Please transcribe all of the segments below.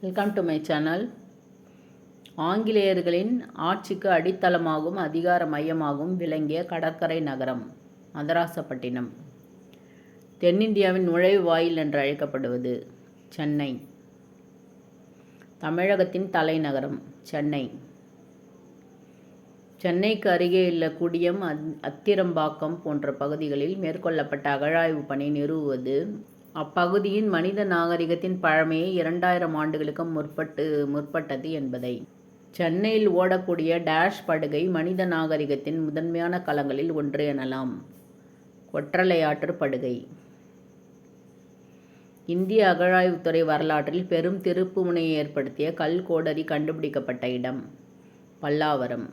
Welcome to my channel ஆங்கிலேயர்களின் ஆட்சிக்கு அடித்தளமாகவும் அதிகார மையமாகவும் விளங்கிய கடற்கரை நகரம் மதராசப்பட்டினம். தென்னிந்தியாவின் நுழைவு வாயில் என்று அழைக்கப்படுவது சென்னை. தமிழகத்தின் தலைநகரம் சென்னை. சென்னைக்கு அருகே உள்ள குடியம் அத்திரம்பாக்கம் போன்ற பகுதிகளில் மேற்கொள்ளப்பட்ட அகழாய்வு பணி நிறுவுவது அப்பகுதியின் மனித நாகரிகத்தின் பழமையை இரண்டாயிரம் ஆண்டுகளுக்கு முற்பட்டு முற்பட்டது என்பதை. சென்னையில் ஓடக்கூடிய டேஷ் படுகை மனித நாகரிகத்தின் முதன்மையான களங்களில் ஒன்று எனலாம். ஒற்றலையாற்று படுகை. இந்திய அகழாய்வுத்துறை வரலாற்றில் பெரும் திருப்புமுனையை ஏற்படுத்திய கல் கோடரி கண்டுபிடிக்கப்பட்ட இடம் பல்லாவரம்.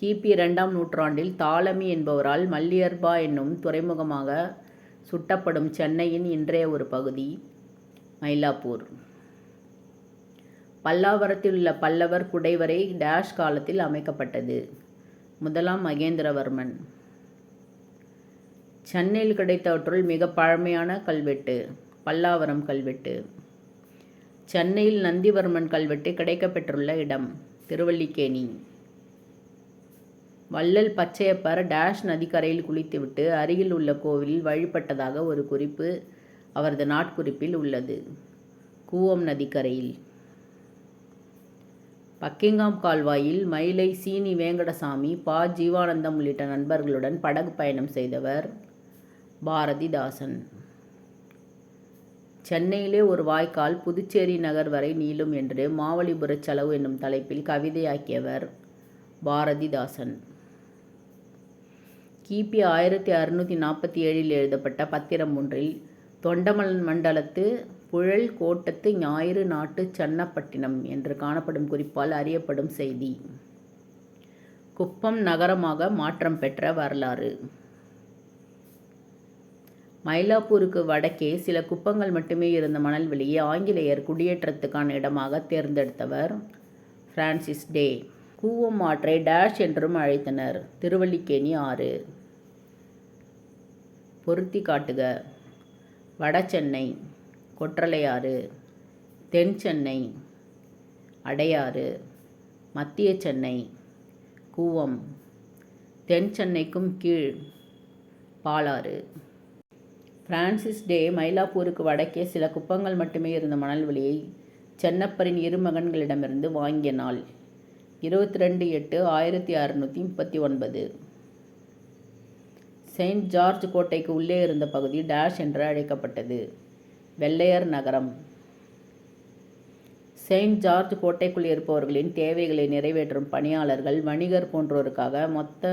கிபி இரண்டாம் நூற்றாண்டில் தாலமி என்பவரால் மல்லியர்பா என்னும் துறைமுகமாக சுட்டப்படும் சென்னையின் இன்றைய ஒரு பகுதி மயிலாப்பூர். பல்லாவரத்தில் உள்ள பல்லவர் குடைவரை டேஷ் காலத்தில் அமைக்கப்பட்டது. முதலாம் மகேந்திரவர்மன். சென்னையில் கிடைத்தவற்றுள் மிக பழமையான கல்வெட்டு பல்லாவரம் கல்வெட்டு. சென்னையில் நந்திவர்மன் கல்வெட்டு கிடைக்கப்பெற்றுள்ள இடம் திருவல்லிக்கேணி. வள்ளல் பச்சையப்பர் டேஷ் நதிக்கரையில் குளித்துவிட்டு அருகில் உள்ள கோவிலில் வழிபட்டதாக ஒரு குறிப்பு அவரது நாட்குறிப்பில் உள்ளது. கூவம் நதிக்கரையில். பக்கிங்காம் கால்வாயில் மயிலை சீனி வேங்கடசாமி பா. ஜீவானந்தம் உள்ளிட்ட நண்பர்களுடன் படகு பயணம் செய்தவர் பாரதிதாசன். சென்னையிலே ஒரு வாய்க்கால் புதுச்சேரி நகர் வரை நீளும் என்று மாவலிபுரச் செலவு என்னும் தலைப்பில் கவிதையாக்கியவர் பாரதிதாசன். கிபி ஆயிரத்தி அறுநூற்றி நாற்பத்தி ஏழில் எழுதப்பட்ட பத்திரம் ஒன்றில் தொண்டமலன் மண்டலத்து புழல் கோட்டத்து ஞாயிறு நாட்டு சன்னப்பட்டினம் என்று காணப்படும் குறிப்பால் அறியப்படும் செய்தி. குப்பம் நகரமாக மாற்றம் பெற்ற வரலாறு. மயிலாப்பூருக்கு வடக்கே சில குப்பங்கள் மட்டுமே இருந்த மணல்வெளியை ஆங்கிலேயர் குடியேற்றத்துக்கான இடமாக தேர்ந்தெடுத்தவர் பிரான்சிஸ் டே. கூவம் ஆற்றை டேஷ் என்றும் அழைத்தனர். திருவல்லிக்கேணி ஆறு. பொருத்தி காட்டுக. வடசென்னை கொற்றலையாறு தென் சென்னை. அடையாறு மத்திய சென்னை. கூவம். தென் சென்னைக்கும் கீழ் பாலாறு பிரான்சிஸ் டே மயிலாப்பூருக்கு வடக்கே சில குப்பங்கள் மட்டுமே இருந்த மணல்வெளியை சென்னப்பரின் இரு மகன்களிடமிருந்து வாங்கிய நாள். இருபத்தி ரெண்டு எட்டு ஆயிரத்தி அறுநூற்றி முப்பத்தி ஒன்பது. செயின்ட் ஜார்ஜ் கோட்டைக்கு உள்ளே இருந்த பகுதி டேஷ் என்று அழைக்கப்பட்டது. வெள்ளையர் நகரம். செயின்ட் ஜார்ஜ் கோட்டைக்குள் இருப்பவர்களின் தேவைகளை நிறைவேற்றும் பணியாளர்கள் வணிகர் போன்றோருக்காக மொத்த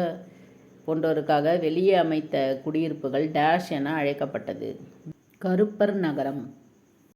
போன்றோருக்காக வெளியே அமைத்த குடியிருப்புகள் டேஷ் என அழைக்கப்பட்டது. கருப்பர் நகரம்.